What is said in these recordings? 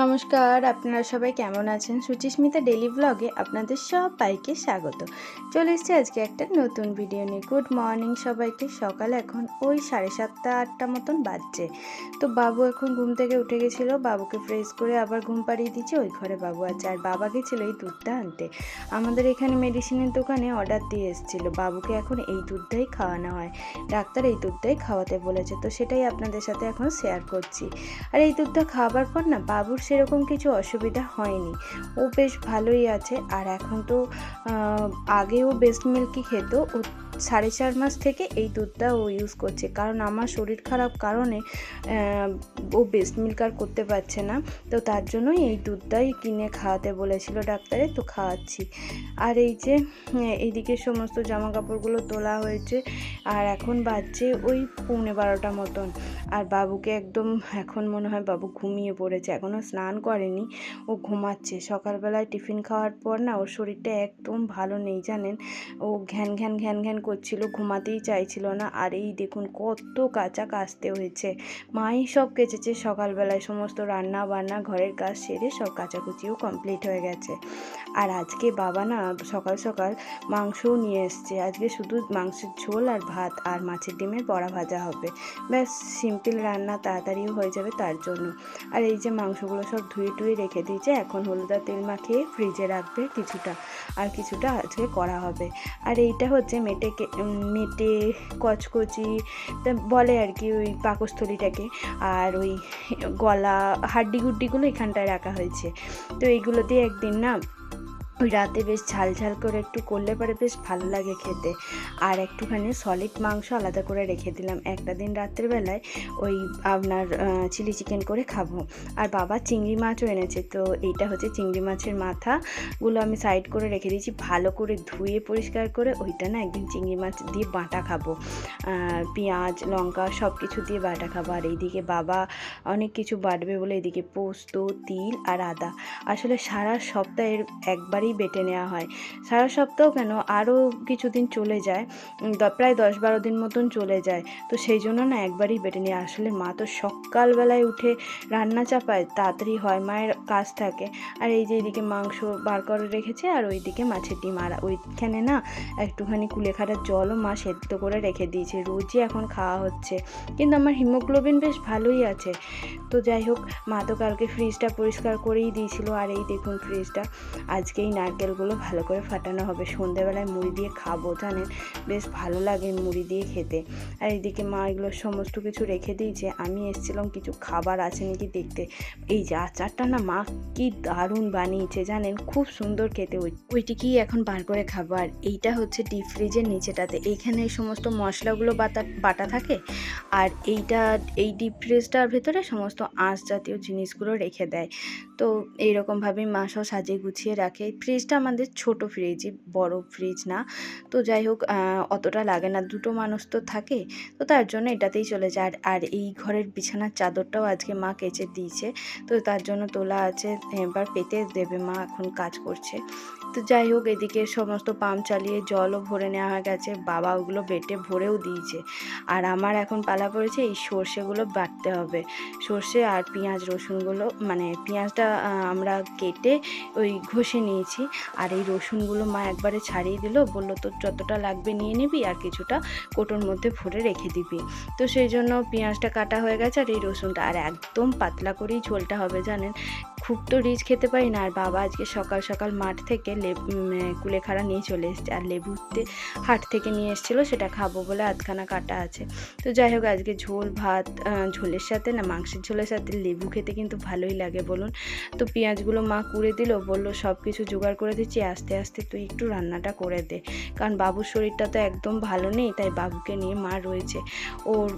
নমস্কার, আপনারা সবাই কেমন আছেন? সুচিস্মিতা ডেলি ব্লগে আপনাদের সবাইকে স্বাগত। চলে এসেছি আজকে একটা নতুন ভিডিও নিয়ে। গুড মর্নিং সবাইকে। সকাল এখন ওই সাড়ে সাতটা, আটটা মতন বাজছে। তো বাবু এখন ঘুম থেকে উঠে গেছিল। বাবুকে ফ্রেশ করে আবার ঘুম পাড়িয়ে দিচ্ছে ওই ঘরে বাবু আছে। আর বাবা গেছিল এই দুধটা আনতে। আমাদের এখানে মেডিসিনের দোকানে অর্ডার দিয়ে এসেছিল। বাবুকে এখন এই দুধটাই খাওয়ানো হয়। ডাক্তার এই দুধটাই খাওয়াতে বলেছে। তো সেটাই আপনাদের সাথে এখন শেয়ার করছি। আর এই দুধটা খাওয়াবার পর না, বাবুর সেরকম কিছু অসুবিধা হয়নি। ও বেশ ভালোই আছে। আর এখন তো আগেও বেস্ট মিল্কই খেত। সাড়ে চার মাস থেকে এই দুধটা ও ইউজ করছে। কারণ আমার শরীর খারাপ কারণে ও বেস্ট মিল্ক আর করতে পারছে না। তো তার জন্যই এই দুধটাই কিনে খাওয়াতে বলেছিল ডাক্তারে, তো খাওয়াচ্ছি। আর এই যে এইদিকে সমস্ত জামা কাপড়গুলো তোলা হয়েছে। আর এখন বাজছে ওই পৌনে বারোটা মতন। আর বাবুকে একদম, এখন মনে হয় বাবু ঘুমিয়ে পড়েছে। এখনও স্নান করেনি, ও ঘুমাচ্ছে। সকালবেলায় টিফিন খাওয়ার পর না, ওর শরীরটা একদম ভালো নেই জানেন। ও ঘ্যান ঘ্যান ঘ্যান ঘ্যান করছিল, ঘুমাতেই চাইছিল না। আর এই দেখুন কত কাঁচা কাচতে হয়েছে। মাই সব কেচেছে সকালবেলায়, সমস্ত রান্না বান্না ঘরের কাজ সেরে সব কাচাকুচিও কমপ্লিট হয়ে গেছে। আর আজকে বাবা না সকাল সকাল মাংসও নিয়ে এসছে। আজকে শুধু মাংসের ঝোল আর ভাত আর মাছের ডিমের বড়া ভাজা হবে। ব্যাস, সিম্পল রান্না তাড়াতাড়িও হয়ে যাবে তার জন্য। আর এই যে মাংসগুলো সব ধুয়ে টুয়ে রেখে দিয়েছে, এখন হলুদ তেল মাখিয়ে ফ্রিজে রাখবে কিছুটা। আর কিছুটা আজকে করা হবে। আর এইটা হচ্ছে মেটেকে মেটে কচকচি বলে আর কি ওই পাকস্থলীটাকে। আর ওই গলা হাড্ডি গুড্ডিগুলো এখানটায় রাখা হয়েছে। তো এইগুলো দিয়ে একদিন না রাতে বেশ ঝাল ঝাল করে একটু করলে পরে বেশ ভালো লাগে খেতে। আর একটুখানি সলিড মাংস আলাদা করে রেখে দিলাম। একটা দিন রাত্রেবেলায় ওই আপনার চিলি চিকেন করে খাব। আর বাবা চিংড়ি মাছও এনেছে, তো এইটা হচ্ছে চিংড়ি মাছের মাথাগুলো আমি সাইড করে রেখে দিয়েছি, ভালো করে ধুয়ে পরিষ্কার করে ওইটা না একদিন চিংড়ি মাছ দিয়ে বাটা খাব। পেঁয়াজ, লঙ্কা সব কিছু দিয়ে বাটা খাব। আর এইদিকে বাবা অনেক কিছু বাটবে বলে এদিকে পোস্ত, তিল আর আদা। আসলে সারা সপ্তাহের একবারই বেটে নেওয়া হয়। সারা সপ্তাহ কেন? আরও কিছুদিন চলে যায়। প্রায় দশ বারো দিন মতন চলে যায়। তো সেই জন্য না একবারই বেটে নিয়ে আসলে মা তো সকালবেলায় উঠে রান্না চাপায়, তাড়াতাড়ি হয় মায়ের কাজ থাকে। আর এই যে এইদিকে মাংস বার করে রেখেছে আর ওইদিকে মাছের ডিম। আর ওইখানে না একটুখানি কুলেখাড়ার জলও মা সেদ্ধ করে রেখে দিয়েছে। রোজই এখন খাওয়া হচ্ছে। কিন্তু আমার হিমোগ্লোবিন বেশ ভালোই আছে। তো যাই হোক, মা তো কালকে ফ্রিজটা পরিষ্কার করেই দিয়েছিল। আর এই দেখুন ফ্রিজটা আজকে এই নারকেলগুলো ভালো করে ফাটানো হবে। সন্ধেবেলায় মুড়ি দিয়ে খাব, জানেন? বেশ ভালো লাগে মুড়ি দিয়ে খেতে। আর এদিকে মা এগুলো সমস্ত কিছু রেখে দিয়েছে আমি এসেছিলাম, কিছু খাবার আছে নাকি দেখতে। এই যে আচারটা না মা, কি দারুণ বানিয়েছে, জানেন? খুব সুন্দর খেতে ওই ওইটিকেই এখন বার করে খাব। আর এইটা হচ্ছে ডিপ ফ্রিজের নিচেটাতে। এইখানে এই সমস্ত মশলাগুলো বাটা বাটা থাকে। আর এইটা, এই ডিপ ফ্রিজটার ভেতরে সমস্ত আঁশ জাতীয় জিনিসগুলো রেখে দেয়। তো এইরকমভাবেই মা সব সাজিয়ে গুছিয়ে রাখে। ফ্রিজটা আমাদের ছোট ফ্রিজই বড় ফ্রিজ না। তো যাই হোক অতটা লাগে না, দুটো মানুষ তো থাকে, তো তার জন্য এটাতেই চলে যায়। আর আর এই ঘরের বিছানার চাদরটাও আজকে মা কেচে দিয়েছে, তো তার জন্য তোলা আছে, এবার পেতে দেবে মা, এখন কাজ করছে। তো যাই হোক, এদিকে সমস্ত পাম্প চালিয়ে জলও ভরে নেওয়া হয়ে গেছে, বাবা ওগুলো বেটে ভরেও দিয়েছে। আর আমার এখন পালা পড়েছে, এই সর্ষেগুলো বাটতে হবে। সর্ষে আর পেঁয়াজ রসুনগুলো মানে পেঁয়াজটা আমরা কেটে ওই ঘষে নিয়েছি। আর এই রসুনগুলো মা একবারে ছাড়িয়ে দিল, বলল, তোর যতটা লাগবে নিয়ে নিবি আর কিছুটা কোটোর মধ্যে ভরে রেখে দিবি। তো সেই জন্য পেঁয়াজটা কাটা হয়ে গেছে আর এই রসুনটা, আর একদম পাতলা করেই ঝোলটা হবে জানেন। খুব তো রিচ খেতে পারি না। আর বাবা আজকে সকাল সকাল মাঠ থেকে কুলেখাড়া নিয়ে চলে এসছে। আর লেবুতে হাট থেকে নিয়ে এসেছিল সেটা খাব বলে আধখানা কাটা আছে। তো যাই হোক আজকে ঝোল ভাত ঝোলের সাথে না মাংসের ঝোলের সাথে লেবু খেতে কিন্তু ভালোই লাগে বলুন। তো পেঁয়াজগুলো মা কুড়ে দিল বলল সব কিছু জোগাড় করে দিচ্ছি আস্তে আস্তে তুই একটু রান্নাটা করে দে। কারণ বাবুর শরীরটা তো একদম ভালো নেই তাই বাবুকে নিয়ে মা রয়েছে। ওর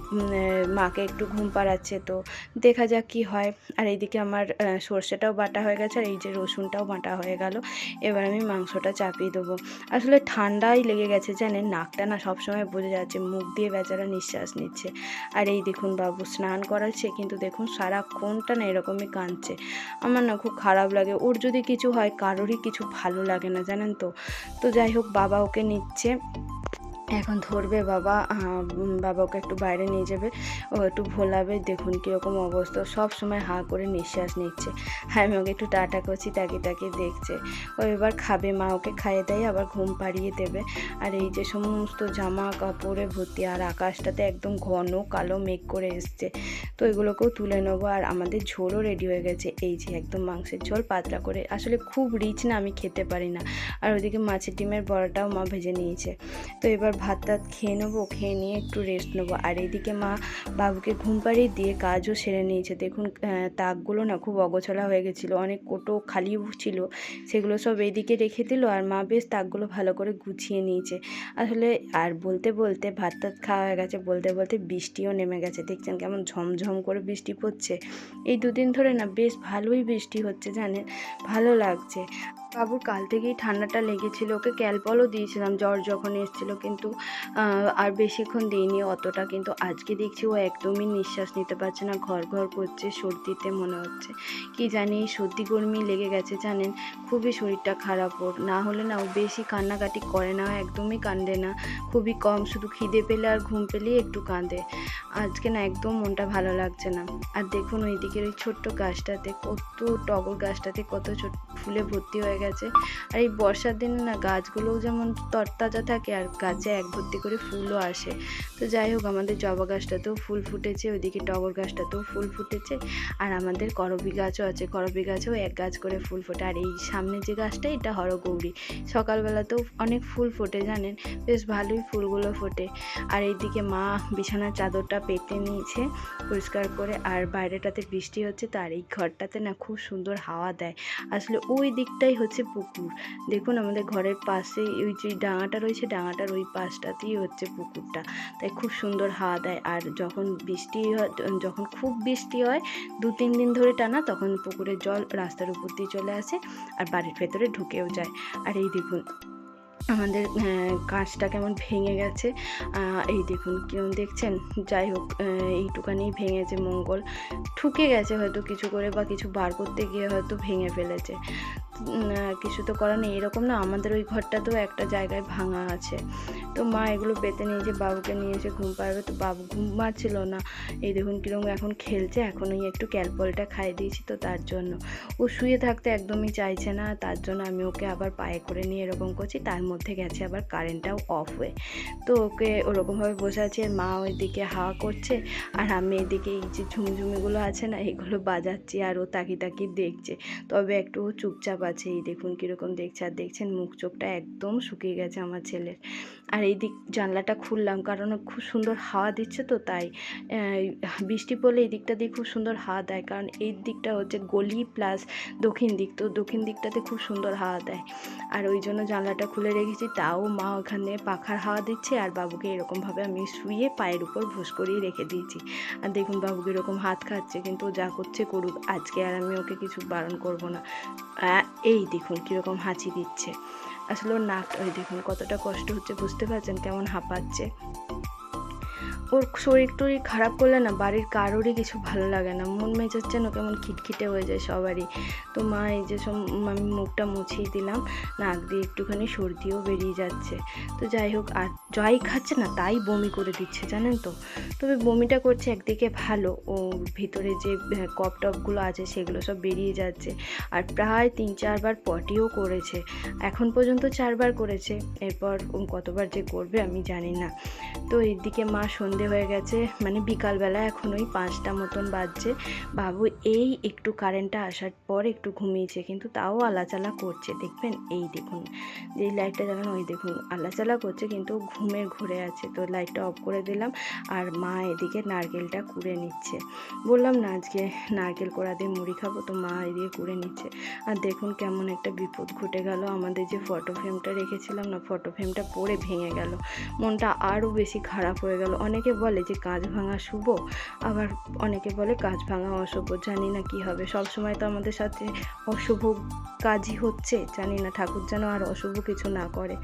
মাকে একটু ঘুম পাড়াচ্ছে তো দেখা যাক কি হয়। আর এইদিকে আমার আহ, সর্ষেটাও বাটা হয়ে গেছে আর এই যে রসুনটাও বাটা হয়ে গেল। এবার আমি মাংসটা চাপিয়ে দেবো। আসলে ঠান্ডাই লেগে গেছে জানেন, নাকটা না সবসময় বোঝা যাচ্ছে, মুখ দিয়ে বেচারা নিঃশ্বাস নিচ্ছে। আর এই দেখুন বাবু, স্নান করাচ্ছে, কিন্তু দেখুন সারাক্ষণটা না এরকমই কাঁদছে। আমার না খুব খারাপ লাগে, ওর যদি কিছু হয়, কারোরই কিছু ভালো লাগে না, জানেন তো। তো যাই হোক, বাবা ওকে নিচ্ছে। এখন ধরবে বাবা আহ, উম, বাবা ওকে একটু বাইরে নিয়ে যাবে ও একটু ভোলাবে দেখুন কীরকম অবস্থা সব সময় হা করে নিঃশ্বাস নিচ্ছে। আমি ওকে একটু টাটা করছি তাকে তাকে দেখছে। ও এবার খাবে মা ওকে খাইয়ে দেয় আবার ঘুম পাড়িয়ে দেবে। আর এই যে সমস্ত জামা কাপড়ে ভর্তি আর আকাশটাতে একদম ঘন কালো মেঘ করে এসছে তো এগুলোকেও তুলে নেব। আর আমাদের ঝোলও রেডি হয়ে গেছে এই যে একদম মাংসের ঝোল পাতলা করে আসলে খুব রিচ না আমি খেতে পারি না। আর ওদিকে মাছের ডিমের বড়াটাও মা ভেজে নিয়েছে। তো এবার ভাত টাত খেয়ে নেব, খেয়ে নিয়ে একটু রেস্ট নেব। আর এইদিকে মা বাবুকে ঘুম পাড়িয়ে দিয়ে কাজও সেরে নিয়েছে। দেখুন তাকগুলো না খুব অগোছলা হয়ে গেছিল, অনেক কোটো খালি ছিল, সেগুলো সব এইদিকে রেখে দিল। আর মা বেশ তাকগুলো ভালো করে গুছিয়ে নিয়েছে। আসলে আর বলতে বলতে ভাত টাত খাওয়া হয়ে গেছে, বলতে বলতে বৃষ্টিও নেমে গেছে। দেখছেন কেমন ঝমঝম করে বৃষ্টি পড়ছে। এই দুদিন ধরে না বেশ ভালোই বৃষ্টি হচ্ছে জানেন, ভালো লাগছে। বাবুর কাল থেকেই ঠান্ডাটা লেগেছিল, ওকে ক্যালপলও দিয়েছিলাম, জ্বর যখন এসেছিল, কিন্তু আহ, আর বেশিক্ষণ দিইনি অতটা কিন্তু আজকে দেখছি ও একদমই নিঃশ্বাস নিতে পারছে না ঘর ঘর করছে সর্দিতে মনে হচ্ছে। কি জানি সর্দি গরমি লেগে গেছে জানেন খুবই শরীরটা খারাপ ওর। না হলে না ও বেশি কান্নাকাটি করে না একদমই কান্দে না। খুবই কম শুধু খিদে পেলে আর ঘুম পেলেই একটু কাঁদে। আজকে না একদম মনটা ভালো লাগছে না। আর দেখুন ওই দিকের ওই ছোট্ট গাছটাতে কত টগর গাছটাতে কত ছোট ফুলে ভর্তি হয়ে গেছে। আর এই বর্ষার দিনে না গাছগুলোও যেমন তরতাজা থাকে আর গাছে এক ভর্তি করে ফুলও আসে। তো যাই হোক, আমাদের জবা গাছটাতেও ফুল ফুটেছে, ওইদিকে টগর গাছটাতেও ফুল ফুটেছে, আর আমাদের করবি গাছও আছে। করবি গাছেও এক গাছ করে ফুল ফোটে। আর এই সামনে যে গাছটা, এটা হরগৌরী। সকালবেলাতেও অনেক ফুল ফোটে, জানেন? বেশ ভালোই ফুলগুলো ফোটে। আর এইদিকে মা বিছানার চাদরটা পেতে নিয়েছে পরিষ্কার করে, আর বাইরেটাতে বৃষ্টি হচ্ছে, তো আর এই ঘরটাতে না খুব সুন্দর হাওয়া দেয়। আসলে ওই দিকটাই হচ্ছে পুকুর। দেখুন, আমাদের ঘরের পাশে ওই যে ডাঙাটা রয়েছে, ডাঙাটার ওই পাশটাতেই হচ্ছে পুকুরটা। তাই খুব সুন্দর হাওয়া দেয়। আর যখন বৃষ্টি হয় যখন খুব বৃষ্টি হয় দু তিন দিন ধরে টানা তখন পুকুরের জল রাস্তার উপর দিয়ে চলে আসে আর বাড়ির ভেতরে ঢুকেও যায়। আর এই দেখুন আমাদের আহ, কাঁচটা কেমন ভেঙে গেছে। এই দেখুন কেমন দেখছেন? যাই হোক এইটুকানি ভেঙেছে মঙ্গল। ঠুকে গেছে হয়তো কিছু করে বা কিছু বার করতে গিয়ে হয়তো ভেঙে ফেলেছে। কিছু তো করার নেই। এরকম না, আমাদের ওই ঘরটাতেও একটা জায়গায় ভাঙা আছে। তো মা এগুলো পেতে নিয়েছে বাবুকে নিয়ে নিয়েছে ঘুম পাড়বে তো বাবু ঘুমাচ্ছিল না। এই দেখুন কীরকম এখন খেলছে, এখন ওই একটু ক্যালপলটা খাইয়ে দিয়েছি তো তার জন্য। ও শুয়ে থাকতে একদমই চাইছে না, তার জন্য আমি ওকে আবার পায়ে করে নিয়ে এরকম করছি, তার মধ্যে গেছে আবার কারেন্টটাও অফ হয়ে। তো ওকে ওরকমভাবে বসে আছে মা ওইদিকে হাওয়া করছে, আর আমি এদিকে এই যে ঝুমঝুমিগুলো আছে না, এগুলো বাজাচ্ছি আর ও তাকি তাকি দেখছে। তবে একটু চুপচাপ আছে এই দেখুন কীরকম দেখছে আর দেখছেন মুখ চোখটা একদম শুকিয়ে গেছে আমার ছেলের। আর এই দিক জানলাটা খুললাম, কারণ খুব সুন্দর হাওয়া দিচ্ছে তো তাই বৃষ্টি পড়লে এই দিকটা দিয়ে খুব সুন্দর হাওয়া দেয়, কারণ এই দিকটা হচ্ছে গলি প্লাস দক্ষিণ দিক, তো দক্ষিণ দিকটাতে খুব সুন্দর হাওয়া দেয়। আর ওই জন্য জানলাটা খুলে রেখেছি, তাও মা ওখানে পাখার হাওয়া দিচ্ছে, আর বাবুকে এরকমভাবে আমি শুয়ে পায়ের উপর ভুস করিয়ে রেখে দিয়েছি। আর দেখুন বাবুকে এরকম হাত খাচ্ছে, কিন্তু ও যা করছে করুক, আজকে আর আমি ওকে কিছু বারণ করব না। এই দেখুন কীরকম হাঁচি দিচ্ছে। আসলে ওর নাক ওই দেখুন কতটা কষ্ট হচ্ছে বুঝতে পারছেন কেমন হাঁপাচ্ছে। ওর শরীর টরীর খারাপ করলে না বাড়ির কারোরই কিছু ভালো লাগে না। মন মেজাজ যেন কেমন খিটখিটে হয়ে যায় সবারই। তো মা এই যে সব আমি মুখটা মুছিয়ে দিলাম, নাক দিয়ে একটুখানি সর্দিও বেরিয়ে যাচ্ছে। তো যাই হোক, আর যাই খাচ্ছে না, তাই বমি করে দিচ্ছে, জানেন তো? তবে বমিটা করছে একদিকে ভালো, ও ভিতরে যে কপ টপগুলো আছে সেগুলো সব বেরিয়ে যাচ্ছে। আর প্রায় তিন চারবার পটিও করেছে। এখন পর্যন্ত চারবার করেছে, এরপর কতবার যে করবে আমি জানি না। তো এদিকে মা সন্ধে হয়ে গেছে মানে বিকালবেলা এখন ওই পাঁচটা মতন বাজছে। বাবু এই একটু কারেন্টটা আসার পর একটু ঘুমিয়েছে, কিন্তু তাও আলাচালা করছে। দেখবেন, এই দেখুন, যে লাইটটা জ্বালানো, ওই দেখুন, আলাচালা করছে, কিন্তু ও ঘুমের ঘুরে আছে। তো লাইটটা অফ করে দিলাম, আর মা এদিকে নারকেলটা কুড়ে নিচ্ছে। বললাম, না, আজকে নারকেল কোড়া দিয়ে মুড়ি খাব। তো মা এদিকে কুড়ে নিচ্ছে। আর দেখুন কেমন একটা বিপদ ঘটে গেল। আমাদের যে ফটো ফ্রেমটা রেখেছিলাম না ফটো ফ্রেমটা পড়ে ভেঙে গেল। মনটা আরও বেশি খারাপ হয়ে গেল। অনেকে বলে যে কাজ ভাঙা শুভ, আবার অনেকে বলে কাজ ভাঙা অশুভ, জানি না কি হবে। সব সময় তো আমাদের সাথে অশুভ কাজই হচ্ছে, জানি না ঠাকুর যেন আর অশুভ কিছু না করে।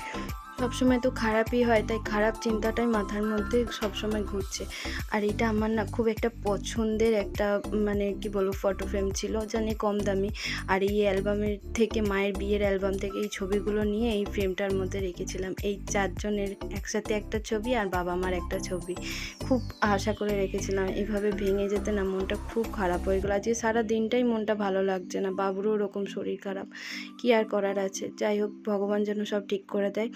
সবসময় তো খারাপই হয়, তাই খারাপ চিন্তাটাই মাথার মধ্যে সবসময় ঘুরছে। আর এটা আমার না খুব একটা পছন্দের একটা মানে কি বলব ফটো ফ্রেম ছিল জানি কম দামি। আর এই অ্যালবামের থেকে, মায়ের বিয়ের অ্যালবাম থেকে এই ছবিগুলো নিয়ে এই ফ্রেমটার মধ্যে রেখেছিলাম। এই চারজনের একসাথে একটা ছবি আর বাবা মার একটা ছবি। খুব আশা করে রেখেছিলাম, এভাবে ভেঙে যেতে না মনটা খুব খারাপ হয়ে গেলো। আজকে সারা দিনটাই মনটা ভালো লাগছে না, বাবুরও ওরকম শরীর খারাপ। কি আর করার আছে? যাই হোক, ভগবান যেন সব ঠিক করে দেয়।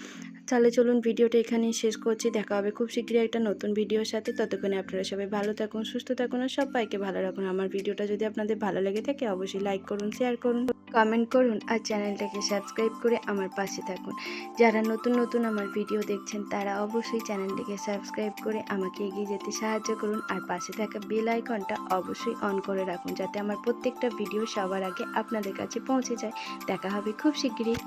তাহলে চলুন ভিডিওটা এখানেই শেষ করছি। দেখা হবে খুব শীঘ্রই একটা নতুন ভিডিওর সাথে। ততক্ষণে আপনারা সবাই ভালো থাকুন, সুস্থ থাকুন আর সবাইকে ভালো রাখুন। আমার ভিডিওটা যদি আপনাদের ভালো লেগে থাকে, অবশ্যই লাইক করুন শেয়ার করুন কমেন্ট করুন আর চ্যানেলটাকে সাবস্ক্রাইব করে আমার পাশে থাকুন। যারা নতুন নতুন আমার ভিডিও দেখছেন, তারা অবশ্যই চ্যানেলটিকে সাবস্ক্রাইব করে আমাকে এগিয়ে যেতে সাহায্য করুন আর পাশে থাকা বেল আইকনটা অবশ্যই অন করে রাখুন, যাতে আমার প্রত্যেকটা ভিডিও সবার আগে আপনাদের কাছে পৌঁছে যায়। দেখা হবে খুব শীঘ্রই।